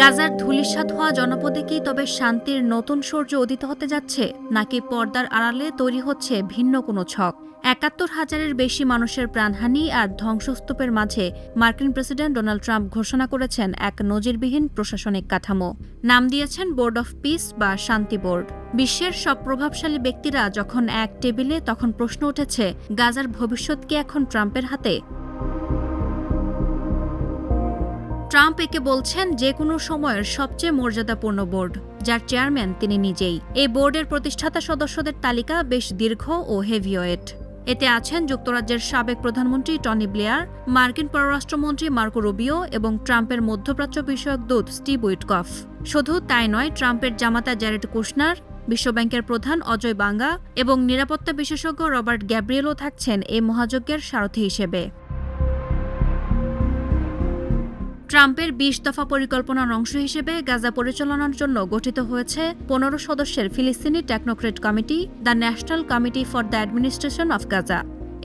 গাজার ধূলিসাৎ হওয়া জনপদে কি তবে শান্তির নতুন সূর্য উদিত হতে যাচ্ছে, নাকি পর্দার আড়ালে তৈরি হচ্ছে ভিন্ন কোনো ছক? একাত্তর হাজারের বেশি মানুষের প্রাণহানি আর ধ্বংসস্তূপের মাঝে মার্কিন প্রেসিডেন্ট ডোনাল্ড ট্রাম্প ঘোষণা করেছেন এক নজিরবিহীন প্রশাসনিক কাঠামো। নাম দিয়েছেন বোর্ড অফ পিস বা শান্তি বোর্ড। বিশ্বের সব প্রভাবশালী ব্যক্তিরা যখন এক টেবিলে তখন প্রশ্ন উঠেছে, গাজার ভবিষ্যৎ কি এখন ট্রাম্পের হাতে? ট্রাম্প একে বলছেন যে কোনো সময়ের সবচেয়ে মর্যাদাপূর্ণ বোর্ড, যার চেয়ারম্যান তিনি নিজেই। এই বোর্ডের প্রতিষ্ঠাতা সদস্যদের তালিকা বেশ দীর্ঘ ও হেভিওয়েট। এতে আছেন যুক্তরাজ্যের সাবেক প্রধানমন্ত্রী টনি ব্লেয়ার, মার্কিন পররাষ্ট্রমন্ত্রী মার্কো রুবিও এবং ট্রাম্পের মধ্যপ্রাচ্য বিষয়ক দূত স্টিভ উইটকফ। শুধু তাই নয়, ট্রাম্পের জামাতা জ্যারেড কুশনার, বিশ্বব্যাংকের প্রধান অজয় বাঙ্গা এবং নিরাপত্তা বিশেষজ্ঞ রবার্ট গ্যাব্রিয়েলও থাকছেন এই মহাযজ্ঞের সারথি হিসেবে। ট্রাম্পের বিশ দফা পরিকল্পনার অংশ হিসেবে গাজা পরিচালনার জন্য গঠিত হয়েছে পনেরো সদস্যের ফিলিস্তিনি technocrat committee, the national committee for the administration of Gaza.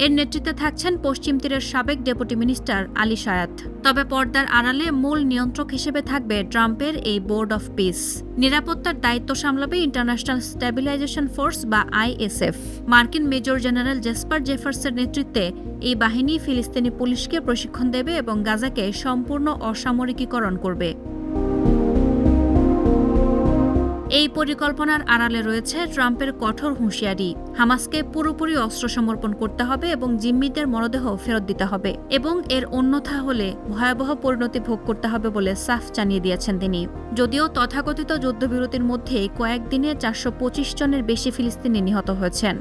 এর নেতৃত্বে থাকছেন পশ্চিম তীরের সাবেক ডেপুটি মিনিস্টার আলী শায়াত তবে পর্দার আড়ালে মূল নিয়ন্ত্রক হিসেবে থাকবে ট্রাম্পের এই বোর্ড অফ পিস। নিরাপত্তার দায়িত্ব সামলাবে ইন্টারন্যাশনাল স্ট্যাবিলাইজেশন ফোর্স বা আইএসএফ মার্কিন মেজর জেনারেল জেসপার জেফার্সের নেতৃত্বে এই বাহিনী ফিলিস্তিনি পুলিশকে প্রশিক্ষণ দেবে এবং গাজাকে সম্পূর্ণ অসামরিকীকরণ করবে। এই পরিকল্পনার আড়ালে রয়েছে ট্রাম্পের কঠোর হুঁশিয়ারি। হামাসকে পুরোপুরি অস্ত্র সমর্পণ করতে হবে এবং জিম্মিদের মরদেহ ফেরত দিতে হবে এবং এর অন্যথা হলে ভয়াবহ পরিণতি ভোগ করতে হবে বলে সাফ জানিয়ে দিয়েছেন তিনি। যদিও তথাকথিত যুদ্ধবিরতির মধ্যে কয়েকদিনে চারশো পঁচিশ জনের বেশি ফিলিস্তিনি নিহত হয়েছেন।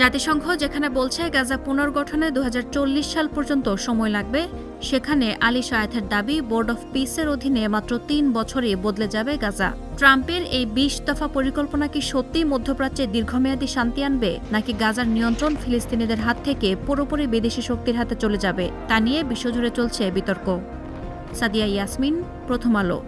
জাতিসংঘ যেখানে বলছে গাজা পুনর্গঠনে দু হাজার চল্লিশ সাল পর্যন্ত সময় লাগবে, সেখানে আলী শায়েথের দাবি বোর্ড অফ পিসের অধীনে মাত্র তিন বছরে বদলে যাবে গাজা। ট্রাম্পের এই বিশ দফা পরিকল্পনা কি সত্যিই মধ্যপ্রাচ্যে দীর্ঘমেয়াদী শান্তি আনবে, নাকি গাজার নিয়ন্ত্রণ ফিলিস্তিনিদের হাত থেকে পুরোপুরি বিদেশি শক্তির হাতে চলে যাবে, তা নিয়ে বিশ্বজুড়ে চলছে বিতর্ক। সাদিয়া ইয়াসমিন, প্রথম আলো।